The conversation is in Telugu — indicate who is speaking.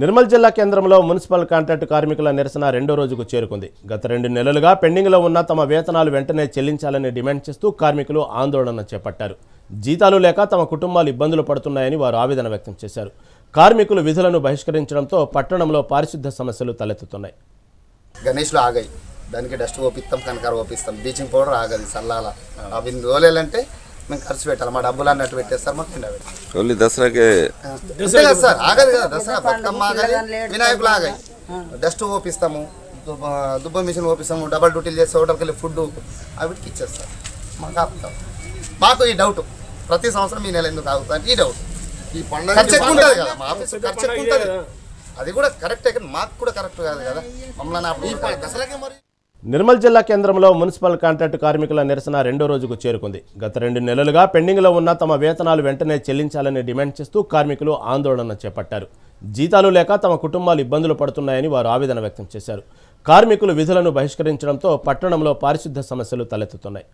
Speaker 1: నిర్మల్ జిల్లా కేంద్రంలో మున్సిపల్ కాంట్రాక్టు కార్మికుల నిరసన రెండో రోజుకు చేరుకుంది. గత రెండు నెలలుగా పెండింగ్లో ఉన్న తమ వేతనాలు వెంటనే చెల్లించాలని డిమాండ్ చేస్తూ కార్మికులు ఆందోళన చేపట్టారు. జీతాలు లేక తమ కుటుంబాలు ఇబ్బందులు పడుతున్నాయని వారు ఆవేదన వ్యక్తం చేశారు. కార్మికులు విధులను బహిష్కరించడంతో పట్టణంలో పారిశుద్ధ్య సమస్యలు తలెత్తుతున్నాయి.
Speaker 2: గణేష్లో ఆగాయి. దానికి డస్ట్ ఓపిస్తాం కనకార ఓపిస్తాం బ్లీచింగ్ పౌడర్ ఆగది చల్లాల. అవి రోజులంటే మేము ఖర్చు పెట్టాలి. మా డబ్బులు అన్నట్టు పెట్టేస్తారు. మాకు కింద
Speaker 3: ఓన్లీ దసరాకే.
Speaker 2: అంతే కదా సార్? ఆగదు కదా. దసరా బతుకమ్మ ఆగది. వినాయకులు ఆగాయి. డస్ట్ ఓపిస్తాము. దుబ్బ మిషన్ ఓపిస్తాము. డబల్ డ్యూటీలు చేస్తే హోటల్కి వెళ్ళి ఫుడ్ అవిటికి ఇచ్చేస్తారు. మాకు ఆపుతాం. మాకు ఈ డౌట్. ప్రతి సంవత్సరం ఈ నెల ఎందుకు ఆగుతాను ఈ డౌట్.
Speaker 4: ఈ పండుగ
Speaker 2: ఖర్చు ఎక్కువ ఉంటుంది కదా? మా ఆఫీస్ ఖర్చు ఎక్కువ ఉంటుంది అది కూడా కరెక్టే కానీ మాకు కూడా కరెక్ట్ కాదు కదా. మమ్మల్ని అప్పుడు
Speaker 4: దసరాకే మరి
Speaker 1: నిర్మల్ జిల్లా కేంద్రంలో మున్సిపల్ కాంట్రాక్టు కార్మికుల నిరసన రెండో రోజుకు చేరుకుంది. గత రెండు నెలలుగా పెండింగ్లో ఉన్న తమ వేతనాలు వెంటనే చెల్లించాలని డిమాండ్ చేస్తూ కార్మికులు ఆందోళన చేపట్టారు. జీతాలు లేక తమ కుటుంబాలు ఇబ్బందులు పడుతున్నాయని వారు ఆవేదన వ్యక్తం చేశారు. కార్మికులు విధులను బహిష్కరించడంతో పట్టణంలో పారిశుద్ధ్య సమస్యలు తలెత్తుతున్నాయి.